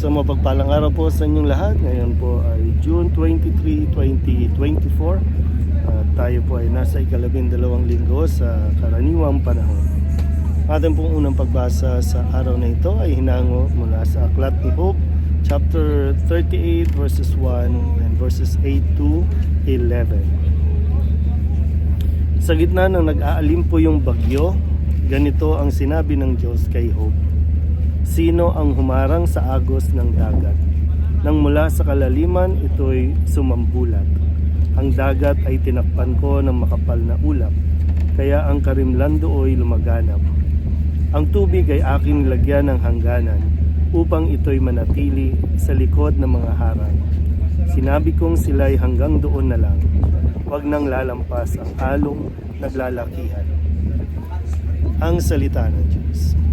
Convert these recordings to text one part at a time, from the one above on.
Sa mapagpalang araw po sa inyong lahat. Ngayon po ay June 23, 2024. At tayo po ay nasa ikalabing dalawang linggo sa karaniwang panahon. Ating pong unang pagbasa sa araw na ito ay hinango mula sa Aklat ni Hope, chapter 38 verses 1 and verses 8 to 11. Sa gitna ng nag-aalim po yung bagyo, ganito ang sinabi ng Diyos kay Hope. Sino ang humarang sa agos ng dagat? Nang mula sa kalaliman, ito'y sumambulat. Ang dagat ay tinakpan ko ng makapal na ulap, kaya ang karimlan do'y lumaganap. Ang tubig ay aking lagyan ng hangganan upang ito'y manatili sa likod ng mga harang. Sinabi kong sila'y hanggang doon na lang. Huwag nang lalampas ang along naglalakihan. Ang salita ng Diyos.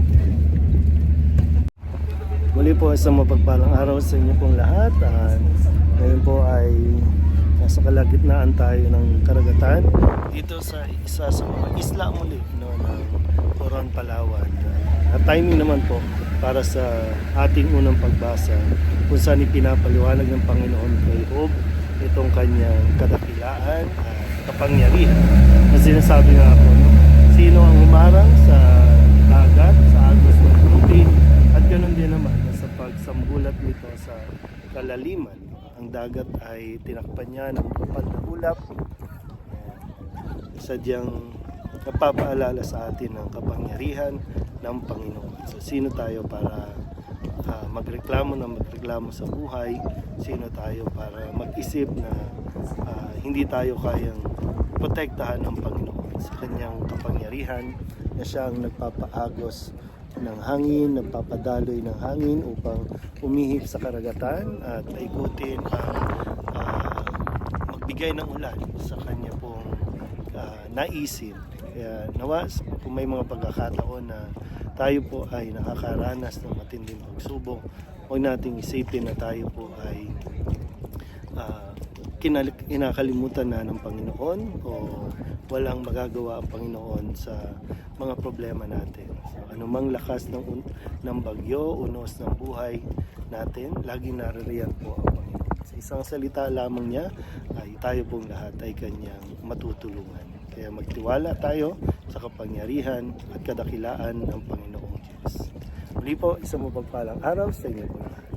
Muli po isang mapagpalang araw sa inyo pong lahat. At ngayon po ay nasa kalagitnaan tayo ng karagatan dito sa isa sa mga isla muli no, ng Coron, Palawan. At timing naman po para sa ating unang pagbasa kung saan ipinapaliwanag ng Panginoon kay Job itong kanyang kadakilaan at kapangyarihan. Na sinasabi nga po, no, sino ang humarang sa dagat, sa agos ng tubig, at ganoon din naman na sa pagsambulat nito sa kalaliman. Ang dagat ay tinakpan niya ng kapal na ulap. Sadyang napapaalala sa atin ng kapangyarihan ng Panginoon. So sino tayo para ah, magreklamo na magreklamo sa buhay? Sino tayo para mag-isip na ah, hindi tayo kayang protektahan ng Panginoon sa kanyang kapangyarihan na siyang nagpapaagos ng hangin, nagpapadaloy ng hangin upang umihip sa karagatan at ikutin ang ah, magbigay ng ulan sa kanya pong ah, naisin. Kaya nawa kung may mga pagkakataon na tayo po ay nakakaranas ng matinding pagsubok, huwag nating isipin na tayo po ay kinal- kinakalimutan na ng Panginoon o walang magagawa ang Panginoon sa mga problema natin. So, anumang lakas ng, ng bagyo, unos ng buhay natin, laging naririyan po ang Panginoon. Sa isang salita lamang niya, ay tayo pong lahat ay kanyang matutulungan. Kaya magtiwala tayo sa kapangyarihan at kadakilaan ng Panginoong Diyos. Muli po, isang mapagpalang araw sa inyo po lahat.